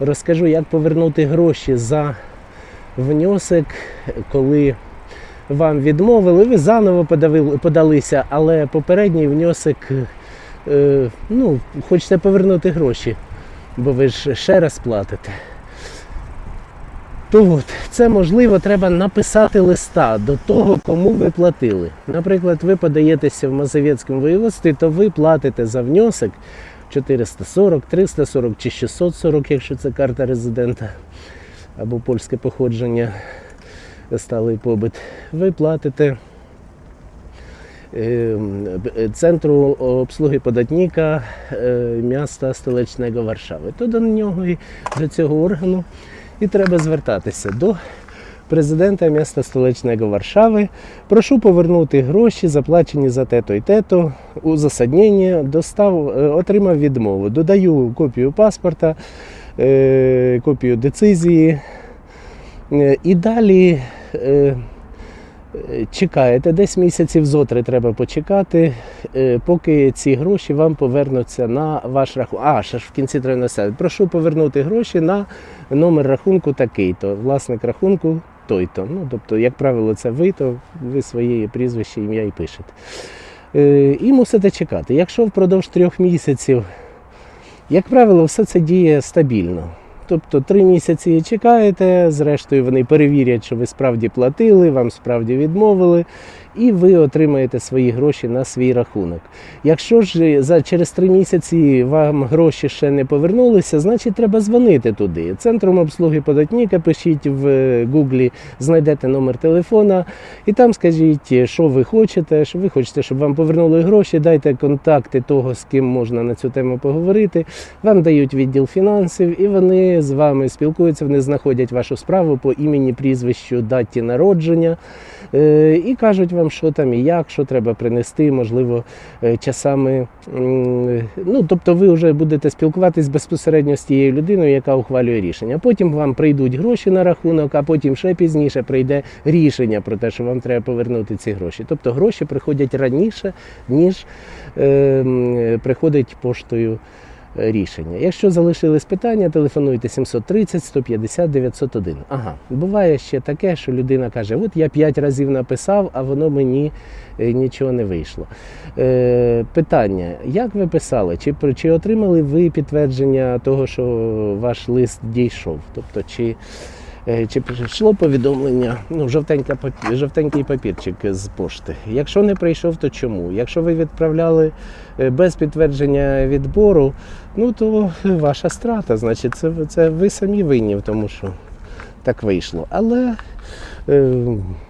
Розкажу, як повернути гроші за внесок, коли вам відмовили, ви заново подалися, але попередній внесок, е, ну, хочете повернути гроші, бо ви ж ще раз платите. То от, це можливо, треба написати листа до того, кому ви платили. Наприклад, ви подаєтеся в Мазовецькому воєводстві, то ви платите за внесок 440, 340 чи 640, якщо це карта резидента або польське походження, сталий побит. Ви платите е, центру обслуги податника е, міста столичного Варшави. То до нього і до цього органу і треба звертатися до президента міста столичного Варшави. Прошу повернути гроші, заплачені за те-то і те-то. У засаднення достав, е, отримав відмову. Додаю копію паспорта, е, копію децизії. Е, І далі чекаєте, десь місяців зотри треба почекати, поки ці гроші вам повернуться на ваш рахунок. А, ще ж в кінці треба написати. Прошу повернути гроші на номер рахунку такий-то, власник рахунку той-то. Ну, тобто, як правило, це ви, то ви своє прізвище, ім'я і пишете. Е, І мусите чекати. Якщо впродовж трьох місяців, як правило, все це діє стабільно. Тобто три місяці чекаєте, зрештою вони перевірять, що ви справді платили, вам справді відмовили, і ви отримаєте свої гроші на свій рахунок. Якщо ж за через три місяці вам гроші ще не повернулися, значить треба дзвонити туди. Центром обслуги податника пишіть в е, гуглі, знайдете номер телефона і там скажіть, що ви хочете, що ви хочете, щоб вам повернули гроші, дайте контакти того, з ким можна на цю тему поговорити. Вам дають відділ фінансів, і вони з вами спілкуються, вони знаходять вашу справу по імені, прізвищу, даті народження е, і кажуть вам, що там і як, що треба принести, можливо, е, часами. Ну, тобто ви вже будете спілкуватись безпосередньо з тією людиною, яка ухвалює рішення. Потім вам прийдуть гроші на рахунок, а потім ще пізніше прийде рішення про те, що вам треба повернути ці гроші. Тобто гроші приходять раніше, ніж е, приходить поштою рішення. Якщо залишились питання, телефонуйте 730 150 901. Ага, буває ще таке, що людина каже: от я 5 разів написав, а воно мені е, нічого не вийшло. Е, питання: як ви писали? Чи, чи отримали ви підтвердження того, що ваш лист дійшов? Тобто, чи, чи прийшло повідомлення, ну, жовтенька, жовтенький папірчик з пошти? Якщо не прийшов, то чому? Якщо ви відправляли е, без підтвердження відбору, ну то ваша страта. Значить, це, це ви самі винні в тому, що так вийшло. Але е,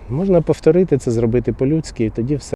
можна повторити це, зробити по-людськи, і тоді все.